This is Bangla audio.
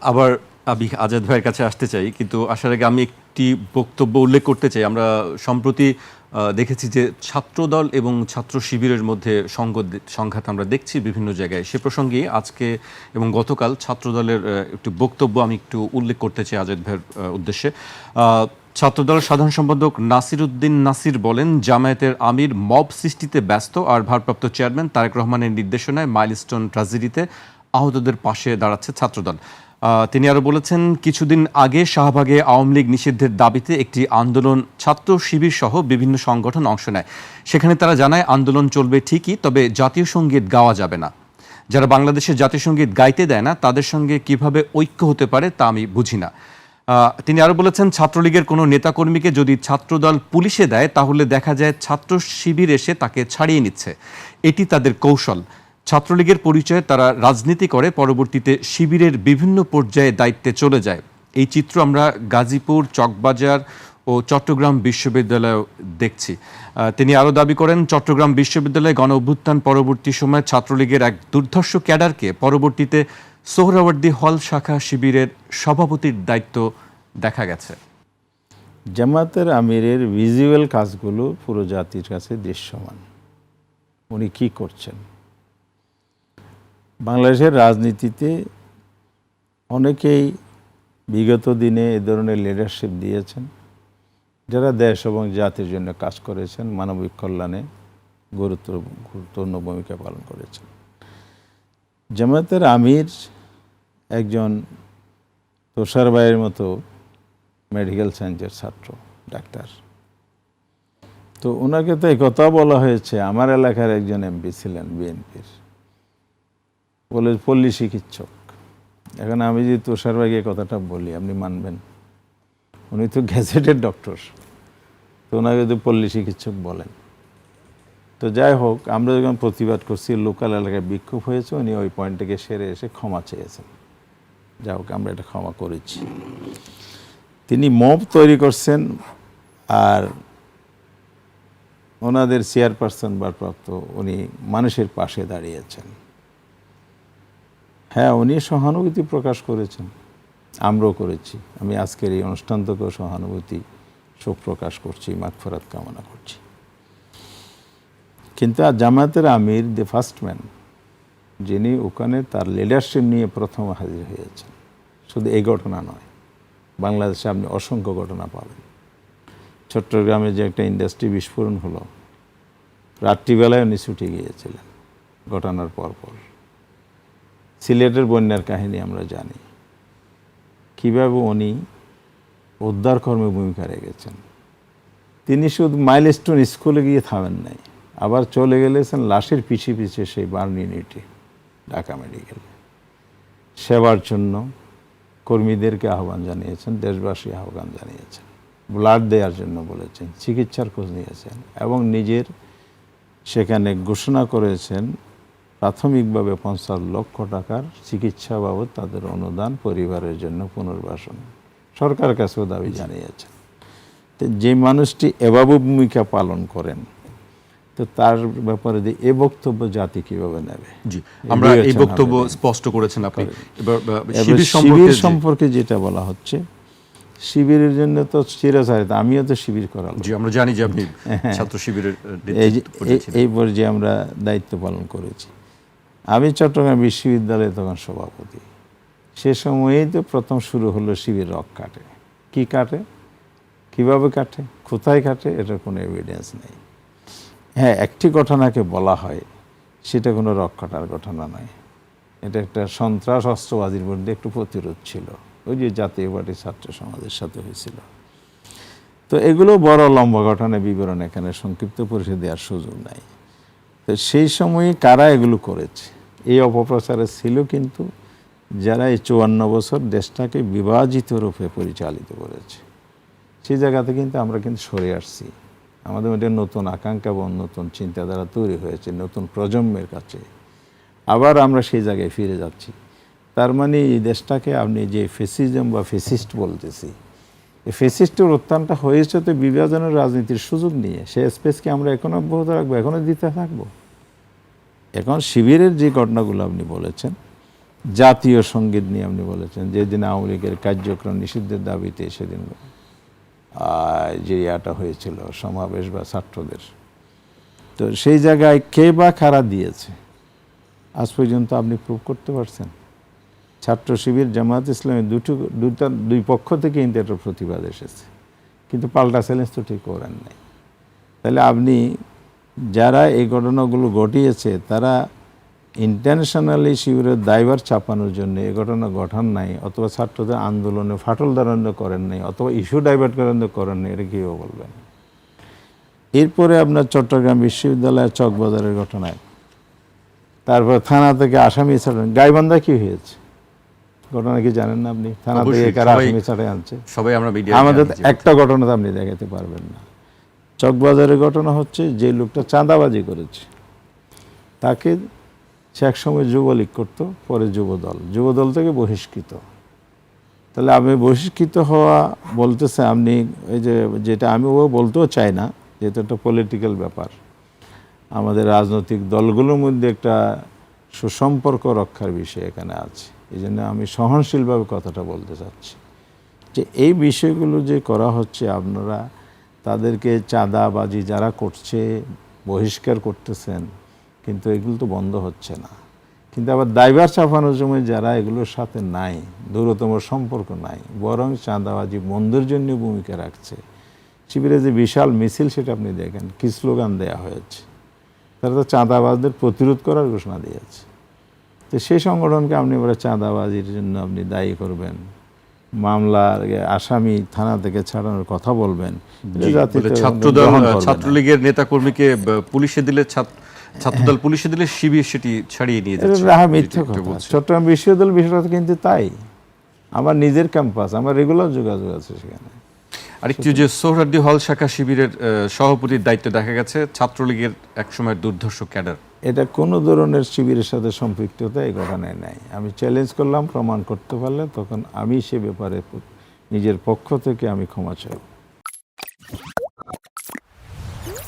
আবার আমি আজাদ ভাইয়ের কাছে আসতে চাই কিন্তু আসার আগে আমি একটি বক্তব্য উল্লেখ করতে চাই। আমরা সম্প্রতি দেখেছি যে ছাত্রদল এবং ছাত্র শিবিরের মধ্যে সংঘ- সংঘাত আমরা দেখছি বিভিন্ন জায়গায়। সে প্রসঙ্গে আজকে এবং গতকাল ছাত্রদলের একটি বক্তব্য আমি একটু উল্লেখ করতে চাই আজাদ ভাইয়ের উদ্দেশ্যে। আহ, ছাত্রদলের সাধারণ সম্পাদক নাসির উদ্দিন নাসির বলেন জামায়াতের আমির মব সৃষ্টিতে ব্যস্ত আর ভারপ্রাপ্ত চেয়ারম্যান তারেক রহমানের নির্দেশনায় মাইলস্টোন ট্র্যাজেডিতে আহতদের পাশে দাঁড়াচ্ছে ছাত্রদল। তিনি আরও বলেছেন, কিছুদিন আগে শাহবাগে আওয়ামী লীগ নিষিদ্ধের দাবিতে একটি আন্দোলন ছাত্র শিবির সহ বিভিন্ন সংগঠন অংশ নেয়। সেখানে তারা জানায়, আন্দোলন চলবে ঠিকই, তবে জাতীয় সংগীত গাওয়া যাবে না। যারা বাংলাদেশের জাতীয় সংগীত গাইতে দেয় না, তাদের সঙ্গে কীভাবে ঐক্য হতে পারে তা আমি বুঝি না। তিনি আরও বলেছেন, ছাত্রলীগের কোনো নেতাকর্মীকে যদি ছাত্রদল পুলিশে দেয়, তাহলে দেখা যায় ছাত্র শিবির এসে তাকে ছাড়িয়ে নিচ্ছে। এটি তাদের কৌশল। ছাত্রলীগের পরিচয়ে তারা রাজনীতি করে, পরবর্তীতে শিবিরের বিভিন্ন পর্যায়ে দায়িত্বে চলে যায়। এই চিত্র আমরা গাজীপুর, চকবাজার ও চট্টগ্রাম বিশ্ববিদ্যালয়েও দেখছি। তিনি আরও দাবি করেন, চট্টগ্রাম বিশ্ববিদ্যালয়ে গণ অভ্যুত্থান পরবর্তী সময়ে ছাত্রলীগের এক দুর্ধর্ষ ক্যাডারকে পরবর্তীতে সোহরাওয়ার্দী হল শাখা শিবিরের সভাপতির দায়িত্ব দেখা গেছে। জামাতের আমিরের ভিজুয়াল কাজগুলো পুরো জাতির কাছে দৃশ্যমান। উনি কি করছেন? বাংলাদেশের রাজনীতিতে অনেকেই বিগত দিনে এ ধরনের লিডারশিপ দিয়েছেন, যারা দেশ এবং জাতির জন্য কাজ করেছেন, মানবিক কল্যাণে গুরুত্ব গুরুত্বপূর্ণ ভূমিকা পালন করেছেন। জামাতের আমির একজন তুষার ভাইয়ের মতো মেডিকেল সায়েন্সের ছাত্র, ডাক্তার। তো ওনাকে তো এই কথা বলা হয়েছে, আমার এলাকার একজন এমপি ছিলেন বিএনপির বলে, পল্লী চিকিৎসক। এখন আমি যদি তুষার ভাইকে কথাটা বলি, আপনি মানবেন। উনি তো গ্যাজেটেড ডক্টর। তো ওনাকে যদি পল্লী চিকিৎসক বলেন। তো যাই হোক, আমরা যখন প্রতিবাদ করছি, লোকাল এলাকায় বিক্ষোভ হয়েছে, উনি ওই পয়েন্ট থেকে সেরে এসে ক্ষমা চেয়েছেন। যাই হোক, আমরা এটা ক্ষমা করেছি। তিনি মব তৈরি করছেন আর ওনাদের চেয়ারপারসন ভারপ্রাপ্ত উনি মানুষের পাশে দাঁড়িয়েছেন। হ্যাঁ উনি সহানুভূতি প্রকাশ করেছেন। আমরাও করেছি। আমি আজকের এই অনুষ্ঠান থেকেও সহানুভূতি শোক প্রকাশ করছি মাগফরাত কামনা করছি। কিন্তু জামায়াতের আমির দ্য ফার্স্ট ম্যান যিনি ওখানে তার লিডারশিপ নিয়ে প্রথম হাজির হয়েছেন। শুধু এই ঘটনা নয়, বাংলাদেশে আপনি অসংখ্য ঘটনা পাবেন। চট্টগ্রামে যে একটা ইন্ডাস্ট্রি বিস্ফোরণ হলো রাত্রিবেলায় উনি ছুটে গিয়েছিলেন, ঘটনার পরপর। সিলেটের বন্যার কাহিনী আমরা জানি। কীভাবে উনি উদ্ধার কর্মে ভূমিকা রেখেছেন। তিনি শুধু মাইলস্টোন স্কুলে গিয়ে থামেন নাই, আবার চলে গেলেছেন লাশের পিছিয়ে পিছিয়ে সেই বার্ন ইউনিটে ঢাকা মেডিকেল। সেবার জন্য কর্মীদেরকে আহ্বান জানিয়েছেন, দেশবাসী আহ্বান জানিয়েছেন। ব্লাড দেওয়ার জন্য বলেছেন, চিকিৎসার খোঁজ নিয়েছেন এবং নিজের সেখানে ঘোষণা করেছেন প্রাথমিকভাবে পঞ্চাশ লক্ষ টাকার চিকিৎসা বাবদ তাদের অনুদান পরিবারের জন্য পুনর্বাসন। সরকারের কাছেও দাবি জানিয়েছেন। তো যে মানুষটি এভাবে ভূমিকা পালন করেন তো তার ব্যাপারে যে এ বক্তব্য জাতি কীভাবে নেবে? জি আমরা এই বক্তব্য স্পষ্ট করেছেন আপনি। শিবির সম্পর্কে যেটা বলা হচ্ছে শিবিরের জন্য তো চিরাচারিতা আমিও তো শিবির করালাম জি আমরা জানি যে আপনি ছাত্র শিবিরের। এই পর্যায়ে আমরা দায়িত্ব পালন করেছি। আমি চট্টগ্রাম বিশ্ববিদ্যালয়ে তখন সভাপতি। সে সময়েই তো প্রথম শুরু হলো শিবির রক কাটে। কি কাটে? কীভাবে কাটে? কোথায় কাটে? এটার কোনো এভিডেন্স নেই। হ্যাঁ একটি ঘটনাকে বলা হয়, সেটা কোনো রক কাটার ঘটনা নয়। এটা একটা সন্ত্রাস অস্ত্রবাদীর মধ্যে একটু প্রতিরোধ ছিল। ওই যে জাতীয় পার্টি ছাত্র সমাজের সাথে হয়েছিল। তো এগুলো বড় লম্বা ঘটনা বিবরণ এখানে সংক্ষিপ্ত পরিষদ দেওয়ার সুযোগ নাই। সেই সময়ে কারা এগুলো করেছে? এই অপপ্রচারে ছিল কিন্তু যারা এই চুয়ান্ন বছর দেশটাকে বিভাজিত রূপে পরিচালিত করেছে। সেই জায়গাতে কিন্তু আমরা কিন্তু সরে আসছি। আমাদের মধ্যে নতুন আকাঙ্ক্ষা এবং নতুন চিন্তাধারা তৈরি হয়েছে, নতুন প্রজন্মের কাছে। আবার আমরা সেই জায়গায় ফিরে যাচ্ছি। তার মানে এই দেশটাকে আপনি যে ফেসিজম বা ফেসিস্ট বলতেছি এই ফেসিস্টের উত্থানটা হয়েছে তো বিভাজনের রাজনীতির সুযোগ নিয়ে। সে স্পেসকে আমরা এখনও অব্যাহত রাখব? এখনও দিতে থাকব? এখন শিবিরের যে ঘটনাগুলো আপনি বলেছেন, জাতীয় সংগীত নিয়ে আপনি বলেছেন, যেদিন আওয়ামী লীগের কার্যক্রম নিষিদ্ধের দাবিতে সেদিন যে ইয়াটা হয়েছিল, সমাবেশ বা ছাত্রদের। তো সেই জায়গায় কে বা কারা দিয়েছে? আজ পর্যন্ত আপনি প্রুভ করতে পারছেন? ছাত্র শিবির জামাত ইসলামী দুটো, দুটা, দুই পক্ষ থেকে কিন্তু একটা প্রতিবাদ এসেছে। কিন্তু পাল্টা চ্যালেঞ্জ তো ঠিক করেন নাই। তাহলে আপনি যারা এই ঘটনাগুলো ঘটিয়েছে, তারা ইন্টারন্যাশনালি শিবিরের দায়ভার চাপানোর জন্য এই ঘটনা ঘটান নাই, অথবা ছাত্রদের আন্দোলনে ফাটল দাঁড়ানো করেন নাই, অথবা ইস্যু ডাইভার্ট করেন করেন নাই, এটা কীভাবে বলবেন? এরপরে আপনার চট্টগ্রাম বিশ্ববিদ্যালয়ের চকবাজারের ঘটনায়, তারপর থানা থেকে আসামি ছাড়েন, গাইবান্ধা কী হয়েছে? ঘটনা কি জানেন না আপনি? থানা থেকে কারা আসামি ছাড়ে আনছে। সবাই আমরা মিডিয়া আমাদের একটা ঘটনা তো আপনি দেখাতে পারবেন না। চকবাজারের ঘটনা হচ্ছে যে লোকটা চাঁদাবাজি করেছে তাকে সে একসময় যুবলীগ করতো পরে যুবদল। যুবদল থেকে বহিষ্কৃত। তাহলে আমি বহিষ্কৃত হওয়া বলতেছে আপনি এই যে যেটা আমি ও বলতেও চাই না যেহেতু একটা পলিটিক্যাল ব্যাপার। আমাদের রাজনৈতিক দলগুলোর মধ্যে একটা সুসম্পর্ক রক্ষার বিষয় এখানে আছে। এই জন্য আমি সহনশীলভাবে কথাটা বলতে চাচ্ছি যে এই বিষয়গুলো যে করা হচ্ছে আপনারা, তাদেরকে চাঁদাবাজি যারা করছে, বহিষ্কার করতেছেন, কিন্তু এগুলো তো বন্ধ হচ্ছে না। কিন্তু আবার দায়ভার চাপানোর সময় যারা এগুলোর সাথে নাই দূরতম সম্পর্ক নাই, বরং চাঁদাবাজি বন্ধের জন্য ভূমিকা রাখছে। শিবিরে যে বিশাল মিছিল সেটা আপনি দেখেন, কি স্লোগান দেওয়া হয়েছে। তারা তো চাঁদাবাজদের প্রতিরোধ করার ঘোষণা দিয়েছে। তো সেই সংগঠনকে আপনি এবারে চাঁদাবাজির জন্য আপনি দায়ী করবেন। মামলার আসামি থানা থেকে ছাড়ানোর কথা বলবেন। ছাত্রদল। ছাত্রলীগের নেতাকর্মীকে পুলিশে দিলে ছাত্র- ছাত্রদল পুলিশে দিলে শিবির সেটি ছাড়িয়ে নিয়ে যাচ্ছে। রাহা মিথ্যা কথা। চট্টগ্রাম বিশ্ববিদ্যালয় বিষয়টা কিন্তু তাই। আমার নিজের ক্যাম্পাস আমার রেগুলার যোগাযোগ আছে সেখানে। আরেকটি যে সোহরাদ্দি হল শাখা শিবিরের সভাপতির দায়িত্বে দেখা গেছে ছাত্রলীগের একসময় দুর্ধর্ষ ক্যাডার। এটা কোনো ধরনের শিবিরের সাথে সম্পৃক্ততা এই ঘটনায় নাই। আমি চ্যালেঞ্জ করলাম, প্রমাণ করতে পারলে তখন আমি সে ব্যাপারে নিজের পক্ষ থেকে আমি ক্ষমা চাইব